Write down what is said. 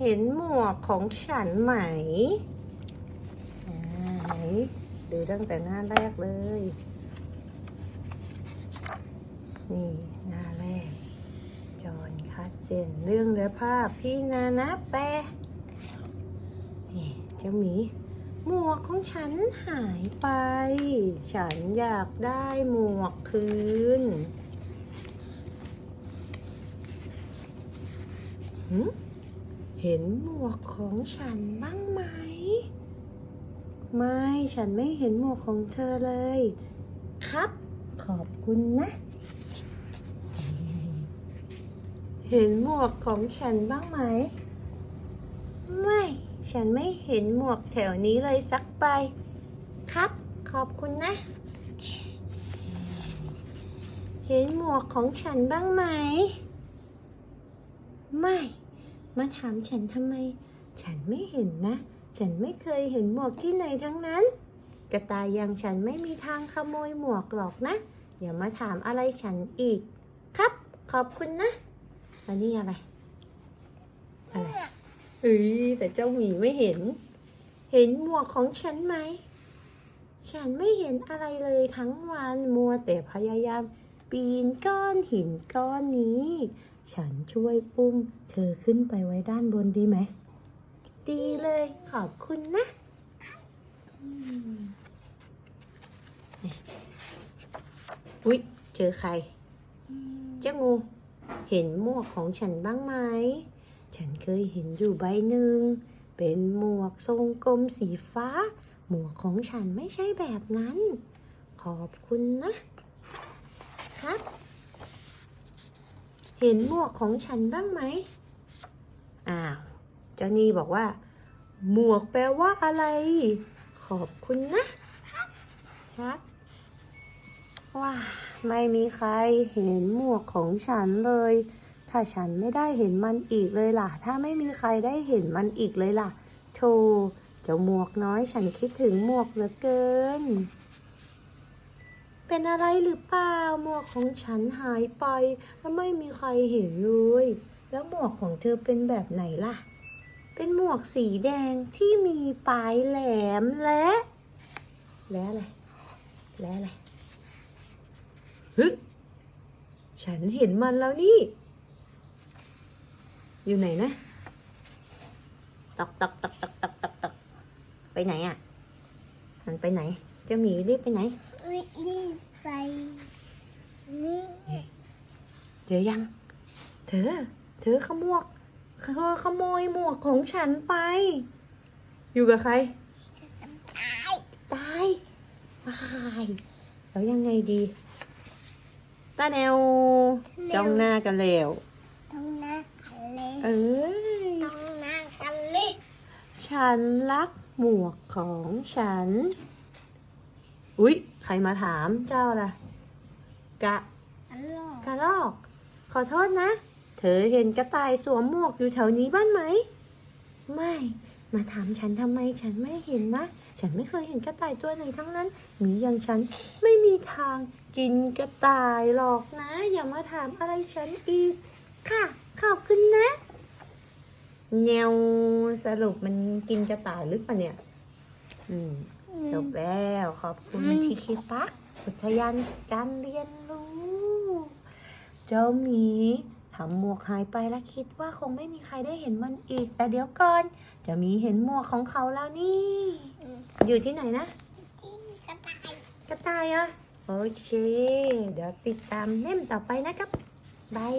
เห็นหมวกของฉันไหมไหนดูตั้งแต่หน้าแรกเลย นี่หน้าแรก จอห์นคัสเซนเรื่องเรือภาพพี่นานะแปลนี่เจ้าหมีหมวกของฉันหายไป ฉันอยากได้หมวกคืนหึ เห็นหมวกของฉันบ้างไหม ไม่ ฉันไม่เห็นหมวกของเธอเลย ครับ ขอบคุณนะ เห็นหมวกของฉันบ้างไหม ไม่ ฉันไม่เห็นหมวกแถวนี้เลยสักใบ ครับ ขอบคุณนะ เห็นหมวกของฉันบ้างไหม ไม่ มาถามฉันทำไม ฉันไม่เห็นนะ ฉันไม่เคยเห็นหมวกที่ไหนทั้งนั้น กระต่ายอย่างฉันไม่มีทางขโมยหมวกหรอกนะ อย่ามาถามอะไรฉันอีก ครับ ขอบคุณนะอันนี้อะไร อะไรเอ้ยแต่เจ้าหมีไม่เห็น เห็นหมวกของฉันไหม ฉันไม่เห็นอะไรเลยทั้งวันมัวแต่พยายาม ปีนก้อนหินก้อนนี้ ฉันช่วยอุ้มเธอขึ้นไปไว้ด้านบนดีไหม ดีเลยขอบคุณนะอุ๊ย เจอใคร เจ้างู เห็นหมวกของฉันบ้างไหม ฉันเคยเห็นอยู่ใบหนึ่ง เป็นหมวกทรงกลมสีฟ้า หมวกของฉันไม่ใช่แบบนั้น ขอบคุณนะ ครับเห็นหมวกของฉันบ้างไหม อ้าว เจ้านี่บอกว่า หมวกแปลว่าอะไร ขอบคุณนะครับว้าไม่มีใครเห็นหมวกของฉันเลย ถ้าฉันไม่ได้เห็นมันอีกเลยล่ะ ถ้าไม่มีใครได้เห็นมันอีกเลยล่ะ โธ่เจ้าหมวกน้อยฉันคิดถึงหมวกเหลือเกิน เป็นอะไรหรือเปล่า หมวกของฉันหายไปแล้วไม่มีใครเห็นเลย แล้วหมวกของเธอเป็นแบบไหนล่ะ เป็นหมวกสีแดงที่มีปลายแหลมและ และอะไร และอะไรฮึฉันเห็นมันแล้วนี่ อยู่ไหนนะตอกตอกตอกตอกตอกตอกตอกไปไหนอะ มันไปไหน เจ้าหมีรีบไปไหน รีบไปนี่ เจอยัง เธอ เธอขโมยเธอขโมยหมวกของฉันไป อยู่กับใคร ตาย ตาย ตายแล้วยังไงดีตาแนวจ้องหน้ากันแล้วต้องหน้ากันเลยเอ้ยต้องหน้ากันเลยฉันรักหมวกของฉัน อุ๊ย ใครมาถามเจ้าล่ะกะอันหลอกกระลอก ขอโทษนะ เธอเห็นกระต่ายสวมหมวกอยู่แถวนี้บ้างไหม ไม่ มาถามฉันทำไมฉันไม่เห็นนะ ฉันไม่เคยเห็นกระต่ายตัวไหนทั้งนั้น มีอย่างฉันไม่มีทางกินกระต่ายหรอกนะ อย่ามาถามอะไรฉันอีก ค่ะ ขอบคุณนะเนวสรุปมันกินกระต่ายหรือเปล่าเนี่ย อืมจบแล้วขอบคุณชิคิปักอุทยานการเรียนรู้ เจ้าหมีทำหมวกหายไปแล้วคิดว่าคงไม่มีใครได้เห็นมันอีก แต่เดี๋ยวก่อนเจะมีเห็นหมวกของเขาแล้วนี่ อยู่ที่ไหนนะที่กระต่าย กระต่ายเหรอะโอเค เดี๋ยวติดตามเล่มต่อไปนะครับบาย